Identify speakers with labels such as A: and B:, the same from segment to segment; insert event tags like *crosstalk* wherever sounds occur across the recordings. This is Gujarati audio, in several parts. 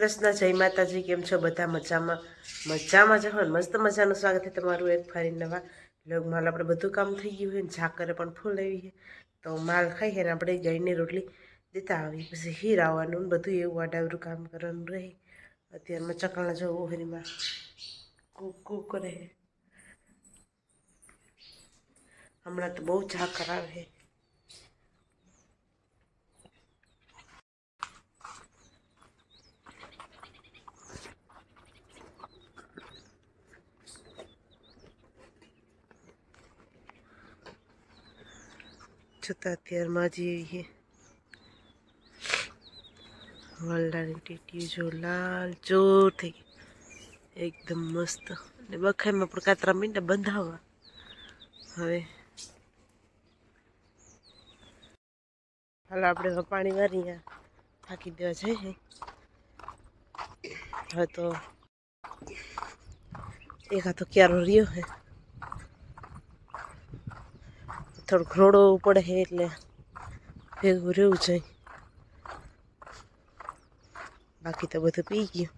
A: કૃષ્ણ, જય માતાજી, કેમ છો બધા મજામાં? મજામાં જ ને મસ્ત મજાનું સ્વાગત છે તમારું એક ફરી નવા લોગમાં આપણે બધું કામ થઈ ગયું હોય ને ઝાકરે પણ ફૂલ આવી છે. તો માલ ખાઈ અને આપણે ગઈને રોટલી દેતા આવી પછી હીર આવવાનું બધું એવું આડાવરું કામ કરવાનું રહે. અત્યારમાં ચકલા જવું હરીમાં કૂક કૂક રહે. હમણાં તો બહુ ઝાકર આવે છતાં અત્યારમાં છે વલડાની ટીટીઓ જો લાલ ચોર થઈ ગઈ. એકદમ મસ્ત. અને બખાઈમાં પણ કાતરા મીંડા બંધાવવા હવે હાલો આપણે પાણી વારી થાકી દેવા જઈએ. હવે તો એક હાથો ક્યારો રહ્યો હે. થોડુંક રોડવું પડે છે એટલે ભેગું રહેવું જોઈએ બાકી તો બધું પી ગયું.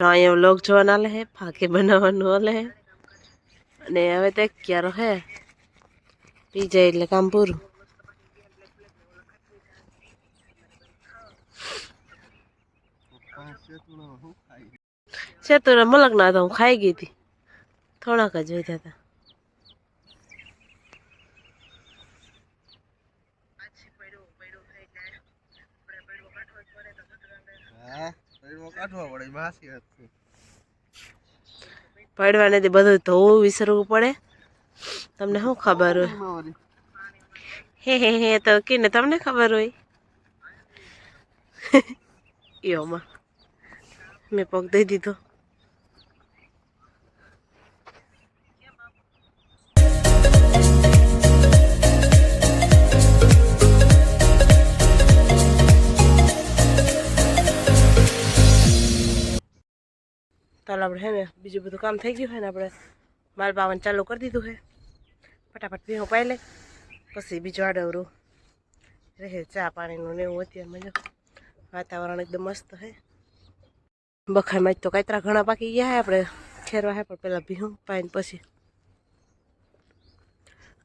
A: અહીંયા વ્લોગ જોવાના લે હે ફાકે બનાવવાનું હે. અને હવે તો ક્યારો હે પી જાય એટલે કામ પૂરું. સેતુરા મલક ના હતા, હું ખાઈ ગઈ હતી. થોડાક જ વધ્યા હતા
B: હા પેડમાં કાઢવા પડે માસી હતી
A: પડવાને તે બધું ધોવું વિસરવું પડે. તમને શું ખબર હોય? હે હે હે તો કે ને તમને ખબર હોય. એમાં મેં. પગ દઈ દીધો. ચાલો આપણે હે ને બીજું બધું કામ થઈ ગયું હોય ને આપણે માલ પાવન ચાલુ કરી દીધું હે ફટાફટ ભીહું પાઈ લે પછી બીજું આડવરું રહે ચા પાણીનું ને એવું અત્યારે મજા વાતાવરણ એકદમ મસ્ત છે બખાઈમાં જ તો કાતરા ઘણા પાકી ગયા હે આપણે ખેરવા હે, પણ પહેલાં ભીહું પાઈને પછી.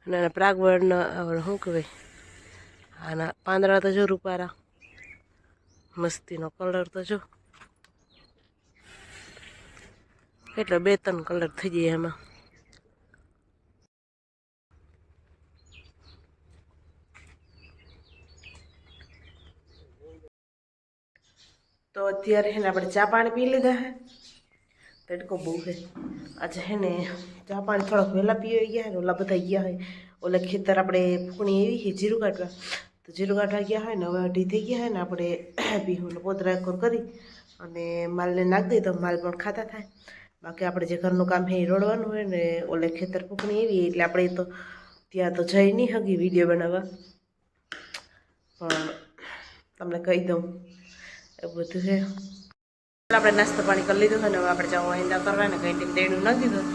A: અને આના પ્રાગવડના આપણે શું કહેવાય, આના પાંદડા તો જો રૂપારા, મસ્તીનો કલર તો જો. એટલે બે ત્રણ કલર થઈ જાય એમાં. તો અત્યારે હે ને આપણે ચા પાણી પી લીધા હે. તડકો બહુ છે આજે હે ને ચા પાણી થોડાક વહેલા પી ગયા ને ઓલા બધા ગયા હોય ઓલા ખેતર આપણે ફૂકણી એવી છે જીરું કાઢવા. તો જીરું કાઢવા ગયા હોય ને હવે અઢી થઈ ગયા હોય ને આપણે *coughs* પીહું પોતરા કરી અને માલને નાખી દઈએ તો માલ પણ ખાતા થાય. બાકી આપણે જે ઘરનું કામ છે એ રોડવાનું હોય ને, ઓલે ખેતર ફૂકણી એવી એટલે આપણે તો ત્યાં તો જઈ નહીં હગી વીડિયો બનાવવા. પણ તમને કહી દઉં એ બધું છે. આપણે નાસ્તો પાણી કરી લીધું અને હવે આપણે જવું ઈંડા કરવા ને, કંઈ દેડું ન દીધું.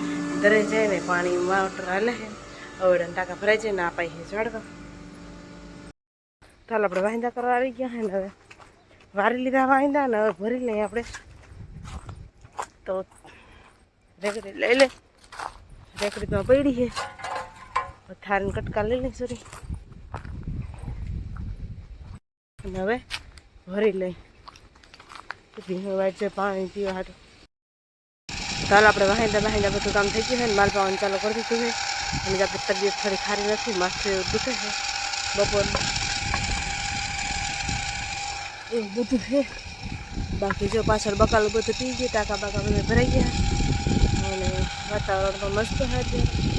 A: દરે જાય ને, પાણી વાટર હાલે છે. હવે ટાંકા ભરાય છે ને, આ પાઈ ચડવા ચાલો આપણે વાંદા કરવા આવી ગયા હે ને, હવે વારી લીધા વાંદા ને, હવે ભરી લઈએ આપણે. તો રેકડી લઈ લે. રેકડીમાં પડી છે. થારીને કટકા લઈ લે સોરી અને હવે ભરી લઈ. ભીનો છે પાણી પીવા હાટું. ચાલો આપણે વાહિંદા વાહિંદા બધું કામ થઈ ગયું છે ને, માલ પાવાનું ચાલુ કરી દીધું છે અને આપણી તબિયત થોડી ખારી નથી, માથું દુખે છે. બપોર એવું બધું છે. બાકી જો પાછળ બકાલું બધું પી ગયું, ટાંકા બાકા બધા ભરાઈ ગયા. અને વાતાવરણ પણ મસ્ત અત્યારે